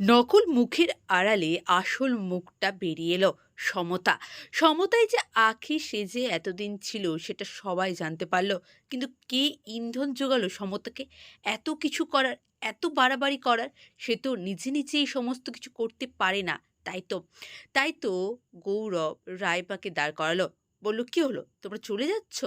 নকল মুখের আড়ালে আসল মুখটা বেরিয়ে এলো সমতা। সমতায় যে আখি সেজে এতদিন ছিল সেটা সবাই জানতে পারল। কিন্তু কে ইন্ধন জোগালো সমতাকে? এত কিছু করার, এত বাড়াবাড়ি করার সে তো নিজে নিজেই সমস্ত কিছু করতে পারে না। তাই তো তাই তো গৌরব রায়বাকে দাঁড় করালো। বলল, কি হলো? তোমরা চলে যাচ্ছ?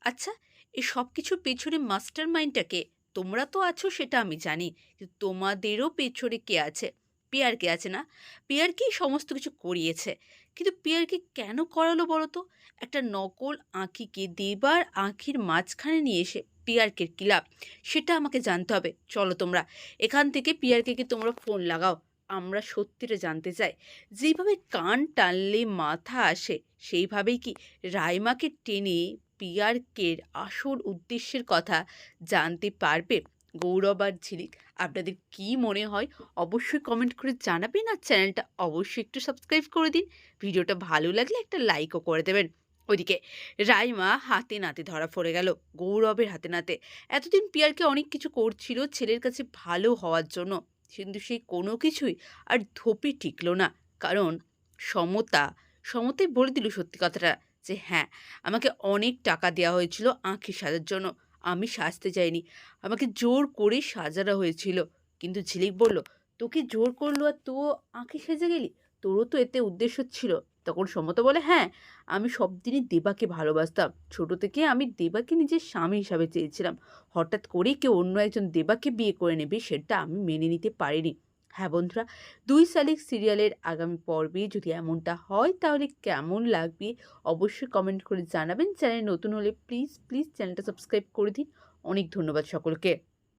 আচ্ছা এই সব কিছুর পেছনে মাস্টার মাইন্ডটাকে তোমরা তো আছো সেটা আমি জানি, কিন্তু তোমাদেরও পেছনে কে আছে? পিয়ার কে আছে না? পিয়ারকেই সমস্ত কিছু করিয়েছে? কিন্তু পিয়ারকে কেন করালো বলো তো একটা নকল আঁখিকে দেবার আঁখির মাঝখানে নিয়ে এসে পিয়ারকে কিলাপ সেটা আমাকে জানতে হবে। চলো তোমরা, এখান থেকে পিয়ারকে কি তোমরা ফোন লাগাও। আমরা সত্যিটা জানতে চাই। যেভাবে কান টানলে মাথা আসে, সেইভাবেই কি রাইমাকে টেনে পিয়ারকের আসল উদ্দেশ্যের কথা জানতে পারবে গৌরব আর ঝিলিক। আপনাদের কি মনে হয়? অবশ্যই কমেন্ট করে জানাবেন আর চ্যানেলটা অবশ্যই একটু সাবস্ক্রাইব করে দিন। ভিডিওটা ভালো লাগলে একটা লাইকও করে দেবেন। ওইদিকে রাইমা হাতে নাতে ধরা পড়ে গেল গৌরবের হাতে নাতে। এতদিন পিয়ারকে অনেক কিছু করছিল ছেলের কাছে ভালো হওয়ার জন্য। কিন্তু সেই কোনো কিছুই আর ধোপে টিকলো না। কারণ সমতা, সমতাই বলে দিল সত্যি কথাটা। যে হ্যাঁ আমাকে অনেক টাকা দেওয়া হয়েছিল আঁখি সাজার জন্য। আমি সাজতে চাইনি আমাকে জোর করে সাজানো হয়েছিল। কিন্তু ঝিলিক বলল, তোকে জোর করল আর তো আঁখি সেজে গেলি? তোরও তো এতে উদ্দেশ্য ছিল। তখন সমতা বলে হ্যাঁ আমি সব দিনই দেবাকে ভালোবাসতাম। ছোট থেকে আমি দেবাকে নিজের স্বামী হিসাবে চেয়েছিলাম। হঠাৎ করে কেউ অন্য একজন দেবাকে বিয়ে করে নেবে, সেটা আমি মেনে নিতে পারিনি। হ্যাঁ বন্ধুরা, দুই শালিক সিরিয়ালের আগামী পর্বে যদি এমনটা হয়, তাহলে কেমন লাগবে? অবশ্যই কমেন্ট করে জানাবেন। চ্যানেল নতুন হলে প্লিজ প্লিজ চ্যানেলটা সাবস্ক্রাইব করে দিন। অনেক ধন্যবাদ সকলকে।